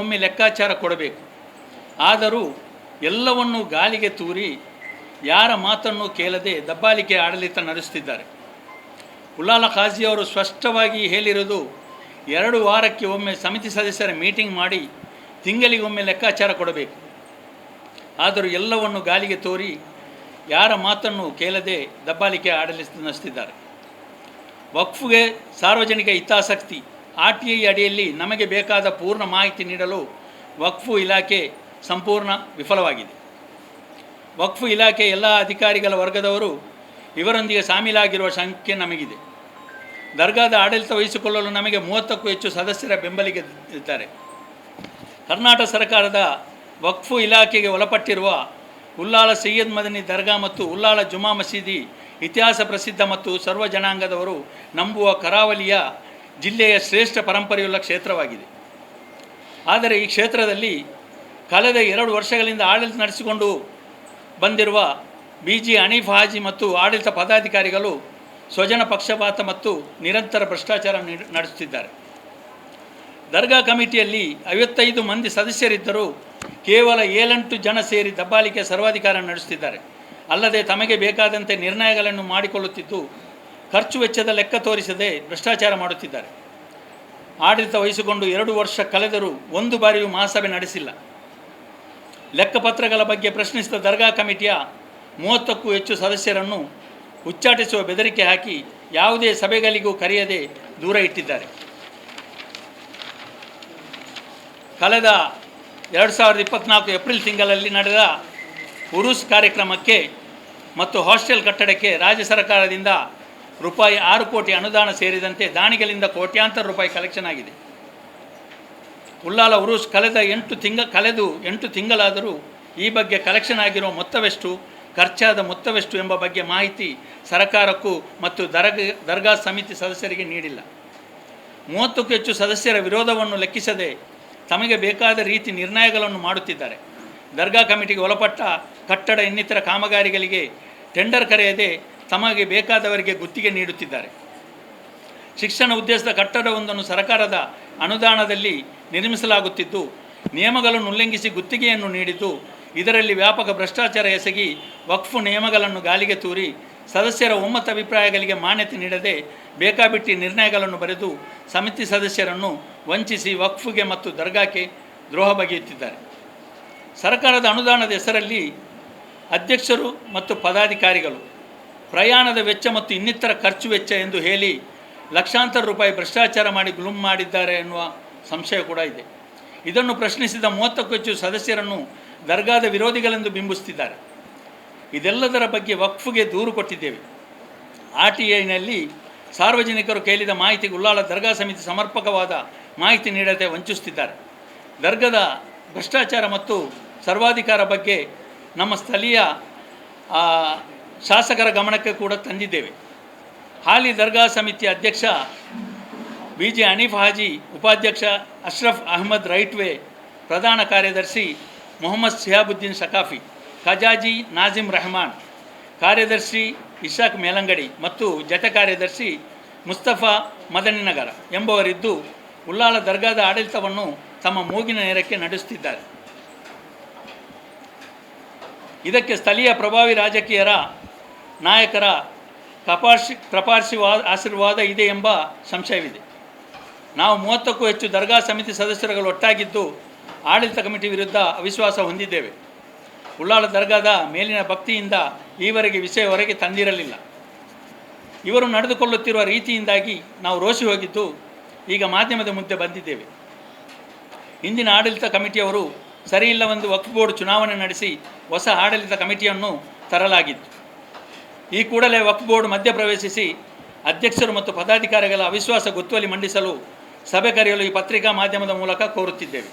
ಒಮ್ಮೆ ಲೆಕ್ಕಾಚಾರ ಕೊಡಬೇಕು. ಆದರೂ ಎಲ್ಲವನ್ನೂ ಗಾಳಿಗೆ ತೂರಿ ಯಾರ ಮಾತನ್ನು ಕೇಳದೆ ದಬ್ಬಾಲಿಕೆ ಆಡಳಿತ ನಡೆಸುತ್ತಿದ್ದಾರೆ ಉಲ್ಲಾಲ ಖಾಜಿಯವರು ಸ್ಪಷ್ಟವಾಗಿ ಹೇಳಿರುವುದು, ಎರಡು ವಾರಕ್ಕೆ ಒಮ್ಮೆ ಸಮಿತಿ ಸದಸ್ಯರ ಮೀಟಿಂಗ್ ಮಾಡಿ ತಿಂಗಳಿಗೊಮ್ಮೆ ಲೆಕ್ಕಾಚಾರ ಕೊಡಬೇಕು. ಆದರೂ ಎಲ್ಲವನ್ನು ಗಾಳಿಗೆ ತೋರಿ ಯಾರ ಮಾತನ್ನು ಕೇಳದೆ ದಬ್ಬಾಲಿಕೆ ಆಡಳಿತ ನಡೆಸುತ್ತಿದ್ದಾರೆ ವಕ್ಫ್ಗೆ ಸಾರ್ವಜನಿಕ ಹಿತಾಸಕ್ತಿ ಆರ್ ಟಿ ಐ ಅಡಿಯಲ್ಲಿ ನಮಗೆ ಬೇಕಾದ ಪೂರ್ಣ ಮಾಹಿತಿ ನೀಡಲು ವಕ್ಫು ಇಲಾಖೆ ಸಂಪೂರ್ಣ ವಿಫಲವಾಗಿದೆ. ವಕ್ಫು ಇಲಾಖೆ ಎಲ್ಲ ಅಧಿಕಾರಿಗಳ ವರ್ಗದವರು ಇವರೊಂದಿಗೆ ಶಾಮೀಲಾಗಿರುವ ಶಂಕೆ ನಮಗಿದೆ. ದರ್ಗಾದ ಆಡಳಿತ ವಹಿಸಿಕೊಳ್ಳಲು ನಮಗೆ ಮೂವತ್ತಕ್ಕೂ ಹೆಚ್ಚು ಸದಸ್ಯರ ಬೆಂಬಲಿಗೆ ಇದ್ದಾರೆ. ಕರ್ನಾಟಕ ಸರ್ಕಾರದ ವಕ್ಫು ಇಲಾಖೆಗೆ ಒಳಪಟ್ಟಿರುವ ಉಲ್ಲಾಳ ಸೈಯದ್ ಮದನಿ ದರ್ಗಾ ಮತ್ತು ಉಲ್ಲಾಳ ಜುಮಾ ಮಸೀದಿ ಇತಿಹಾಸ ಪ್ರಸಿದ್ಧ ಮತ್ತು ಸರ್ವ ಜನಾಂಗದವರು ನಂಬುವ ಕರಾವಳಿಯ ಜಿಲ್ಲೆಯ ಶ್ರೇಷ್ಠ ಪರಂಪರೆಯುಳ್ಳ ಕ್ಷೇತ್ರವಾಗಿದೆ. ಆದರೆ ಈ ಕ್ಷೇತ್ರದಲ್ಲಿ ಕಳೆದ ಎರಡು ವರ್ಷಗಳಿಂದ ಆಡಳಿತ ನಡೆಸಿಕೊಂಡು ಬಂದಿರುವ ಬಿ ಜಿ ಅನೀಫ್ ಹಾಜಿ ಮತ್ತು ಆಡಳಿತ ಪದಾಧಿಕಾರಿಗಳು ಸ್ವಜನ ಪಕ್ಷಪಾತ ಮತ್ತು ನಿರಂತರ ಭ್ರಷ್ಟಾಚಾರ ನೀಡ್- ನಡೆಸುತ್ತಿದ್ದಾರೆ. ದರ್ಗಾ ಕಮಿಟಿಯಲ್ಲಿ ಐವತ್ತೈದು ಮಂದಿ ಸದಸ್ಯರಿದ್ದರೂ ಕೇವಲ ಏಳೆಂಟು ಜನ ಸೇರಿ ದಬ್ಬಾಳಿಕೆ ಸರ್ವಾಧಿಕಾರ ನಡೆಸುತ್ತಿದ್ದಾರೆ. ಅಲ್ಲದೆ ತಮಗೆ ಬೇಕಾದಂತೆ ನಿರ್ಣಯಗಳನ್ನು ಮಾಡಿಕೊಳ್ಳುತ್ತಿದ್ದು ಖರ್ಚು ವೆಚ್ಚದ ಲೆಕ್ಕ ತೋರಿಸದೆ ಭ್ರಷ್ಟಾಚಾರ ಮಾಡುತ್ತಿದ್ದಾರೆ. ಆಡಳಿತ ವಹಿಸಿಕೊಂಡು ಎರಡು ವರ್ಷ ಕಳೆದರೂ ಒಂದು ಬಾರಿಯೂ ಮಹಾಸಭೆ ನಡೆಸಿಲ್ಲ. ಲೆಕ್ಕಪತ್ರಗಳ ಬಗ್ಗೆ ಪ್ರಶ್ನಿಸಿದ ದರ್ಗಾ ಕಮಿಟಿಯ ಮೂವತ್ತಕ್ಕೂ ಹೆಚ್ಚು ಸದಸ್ಯರನ್ನು ಉಚ್ಚಾಟಿಸುವ ಬೆದರಿಕೆ ಹಾಕಿ ಯಾವುದೇ ಸಭೆಗಳಿಗೂ ಕರೆಯದೆ ದೂರ ಇಟ್ಟಿದ್ದಾರೆ. ಕಳೆದ ಎರಡು ಸಾವಿರದ ಇಪ್ಪತ್ತ್ನಾಲ್ಕು ಏಪ್ರಿಲ್ ತಿಂಗಳಲ್ಲಿ ನಡೆದ ಉರುಸ್ ಕಾರ್ಯಕ್ರಮಕ್ಕೆ ಮತ್ತು ಹಾಸ್ಟೆಲ್ ಕಟ್ಟಡಕ್ಕೆ ರಾಜ್ಯ ಸರ್ಕಾರದಿಂದ ರೂಪಾಯಿ ಆರು ಕೋಟಿ ಅನುದಾನ ಸೇರಿದಂತೆ ದಾನಿಗಳಿಂದ ಕೋಟ್ಯಾಂತರ ರೂಪಾಯಿ ಕಲೆಕ್ಷನ್ ಆಗಿದೆ. ಉಲ್ಲಾಲ ಉರುಸ್ ಕಳೆದ ಎಂಟು ತಿಂಗ, ಕಳೆದು ಎಂಟು ತಿಂಗಳಾದರೂ ಈ ಬಗ್ಗೆ ಕಲೆಕ್ಷನ್ ಆಗಿರುವ ಮೊತ್ತವೆಷ್ಟು, ಖರ್ಚಾದ ಮೊತ್ತವೆಷ್ಟು ಎಂಬ ಬಗ್ಗೆ ಮಾಹಿತಿ ಸರ್ಕಾರಕ್ಕೂ ಮತ್ತು ದರ್ಗ, ದರ್ಗಾ ಸಮಿತಿ ಸದಸ್ಯರಿಗೆ ನೀಡಿಲ್ಲ. ಮೂವತ್ತಕ್ಕೂ ಹೆಚ್ಚು ಸದಸ್ಯರ ವಿರೋಧವನ್ನು ಲೆಕ್ಕಿಸದೆ ತಮಗೆ ಬೇಕಾದ ರೀತಿ ನಿರ್ಣಯಗಳನ್ನು ಮಾಡುತ್ತಿದ್ದಾರೆ. ದರ್ಗಾ ಕಮಿಟಿಗೆ ಒಳಪಟ್ಟ ಕಟ್ಟಡ ಇನ್ನಿತರ ಕಾಮಗಾರಿಗಳಿಗೆ ಟೆಂಡರ್ ಕರೆಯದೆ ತಮಗೆ ಬೇಕಾದವರಿಗೆ ಗುತ್ತಿಗೆ ನೀಡುತ್ತಿದ್ದಾರೆ. ಶಿಕ್ಷಣ ಉದ್ದೇಶದ ಕಟ್ಟಡವೊಂದನ್ನು ಸರ್ಕಾರದ ಅನುದಾನದಲ್ಲಿ ನಿರ್ಮಿಸಲಾಗುತ್ತಿದ್ದು, ನಿಯಮಗಳನ್ನು ಉಲ್ಲಂಘಿಸಿ ಗುತ್ತಿಗೆಯನ್ನು ನೀಡಿದ್ದು, ಇದರಲ್ಲಿ ವ್ಯಾಪಕ ಭ್ರಷ್ಟಾಚಾರ ಎಸಗಿ ವಕ್ಫ್ ನಿಯಮಗಳನ್ನು ಗಾಲಿಗೆ ತೂರಿ ಸದಸ್ಯರ ಒಮ್ಮತ ಅಭಿಪ್ರಾಯಗಳಿಗೆ ಮಾನ್ಯತೆ ನೀಡದೆ ಬೇಕಾಬಿಟ್ಟಿ ನಿರ್ಣಯಗಳನ್ನು ಬರೆದು ಸಮಿತಿ ಸದಸ್ಯರನ್ನು ವಂಚಿಸಿ ವಕ್ಫ್ಗೆ ಮತ್ತು ದರ್ಗಾಕ್ಕೆ ದ್ರೋಹ ಬಗೆಯುತ್ತಿದ್ದಾರೆ. ಸರ್ಕಾರದ ಅನುದಾನದ ಹೆಸರಲ್ಲಿ ಅಧ್ಯಕ್ಷರು ಮತ್ತು ಪದಾಧಿಕಾರಿಗಳು ಪ್ರಯಾಣದ ವೆಚ್ಚ ಮತ್ತು ಇನ್ನಿತರ ಖರ್ಚು ವೆಚ್ಚ ಎಂದು ಹೇಳಿ ಲಕ್ಷಾಂತರ ರೂಪಾಯಿ ಭ್ರಷ್ಟಾಚಾರ ಮಾಡಿ ಗುಲುಮ್ ಮಾಡಿದ್ದಾರೆ ಎನ್ನುವ ಸಂಶಯ ಕೂಡ ಇದೆ. ಇದನ್ನು ಪ್ರಶ್ನಿಸಿದ ಮೂವತ್ತಕ್ಕೂ ಹೆಚ್ಚು ಸದಸ್ಯರನ್ನು ದರ್ಗಾದ ವಿರೋಧಿಗಳೆಂದು ಬಿಂಬಿಸುತ್ತಿದ್ದಾರೆ. ಇದೆಲ್ಲದರ ಬಗ್ಗೆ ವಕ್ಫ್ಗೆ ದೂರು ಕೊಟ್ಟಿದ್ದೇವೆ. ಆರ್ ಟಿ ಐನಲ್ಲಿ ಸಾರ್ವಜನಿಕರು ಕೇಳಿದ ಮಾಹಿತಿಗೆ ಉಲ್ಲಾಳ ದರ್ಗಾ ಸಮಿತಿ ಸಮರ್ಪಕವಾದ ಮಾಹಿತಿ ನೀಡದೆ ವಂಚಿಸುತ್ತಿದ್ದಾರೆ. ದರ್ಗದ ಭ್ರಷ್ಟಾಚಾರ ಮತ್ತು ಸರ್ವಾಧಿಕಾರ ಬಗ್ಗೆ ನಮ್ಮ ಸ್ಥಳೀಯ ಶಾಸಕರ ಗಮನಕ್ಕೆ ಕೂಡ ತಂದಿದ್ದೇವೆ. ಹಾಲಿ ದರ್ಗಾ ಸಮಿತಿ ಅಧ್ಯಕ್ಷ ಬಿ ಜೆ ಹನೀಫ್ ಹಾಜಿ, ಉಪಾಧ್ಯಕ್ಷ ಅಶ್ರಫ್ ಅಹಮದ್ ರೈಟ್ವೇ, ಪ್ರಧಾನ ಕಾರ್ಯದರ್ಶಿ ಮೊಹಮ್ಮದ್ ಸಿಹಾಬುದ್ದೀನ್ ಸಕಾಫಿ ಖಜಾಜಿ ನಾಜಿಮ್ ರೆಹಮಾನ್, ಕಾರ್ಯದರ್ಶಿ ಇಶಾಕ್ ಮೇಲಂಗಡಿ ಮತ್ತು ಜತೆ ಕಾರ್ಯದರ್ಶಿ ಮುಸ್ತಫಾ ಮದನಿನಗರ ಎಂಬುವರಿದ್ದು ಉಲ್ಲಾಳ ದರ್ಗಾದ ಆಡಳಿತವನ್ನು ತಮ್ಮ ಮೂಗಿನ ನೇರಕ್ಕೆ ನಡೆಸುತ್ತಿದ್ದಾರೆ. ಇದಕ್ಕೆ ಸ್ಥಳೀಯ ಪ್ರಭಾವಿ ರಾಜಕೀಯರ ನಾಯಕರ ಕಪಾರ್ಶಿ ಪ್ರಪಾರ್ಶಿವಾ ಆಶೀರ್ವಾದ ಇದೆ ಎಂಬ ಸಂಶಯವಿದೆ. ನಾವು ಮೂವತ್ತಕ್ಕೂ ಹೆಚ್ಚು ದರ್ಗಾ ಸಮಿತಿ ಸದಸ್ಯರುಗಳು ಒಟ್ಟಾಗಿದ್ದು ಆಡಳಿತ ಕಮಿಟಿ ವಿರುದ್ಧ ಅವಿಶ್ವಾಸ ಹೊಂದಿದ್ದೇವೆ. ಉಳ್ಳಾಳ ದರ್ಗಾದ ಮೇಲಿನ ಭಕ್ತಿಯಿಂದ ಈವರೆಗೆ ವಿಷಯ ಹೊರಗೆ ತಂದಿರಲಿಲ್ಲ. ಇವರು ನಡೆದುಕೊಳ್ಳುತ್ತಿರುವ ರೀತಿಯಿಂದಾಗಿ ನಾವು ರೋಷಿ ಹೋಗಿದ್ದು ಈಗ ಮಾಧ್ಯಮದ ಮುಂದೆ ಬಂದಿದ್ದೇವೆ. ಇಂದಿನ ಆಡಳಿತ ಕಮಿಟಿಯವರು ಸರಿಯಿಲ್ಲವೆಂದು ವಕ್ಫ್ ಬೋರ್ಡ್ ಚುನಾವಣೆ ನಡೆಸಿ ಹೊಸ ಆಡಳಿತ ಕಮಿಟಿಯನ್ನು ತರಲಾಗಿತ್ತು. ಈ ಕೂಡಲೇ ವಕ್ಫ್ ಬೋರ್ಡ್ ಮಧ್ಯಪ್ರವೇಶಿಸಿ ಅಧ್ಯಕ್ಷರು ಮತ್ತು ಪದಾಧಿಕಾರಿಗಳ ಅವಿಶ್ವಾಸ ಗೊತ್ತುವಳಿ ಮಂಡಿಸಲು ಸಭೆ ಕರೆಯಲು ಈ ಪತ್ರಿಕಾ ಮಾಧ್ಯಮದ ಮೂಲಕ ಕೋರುತ್ತಿದ್ದೇವೆ.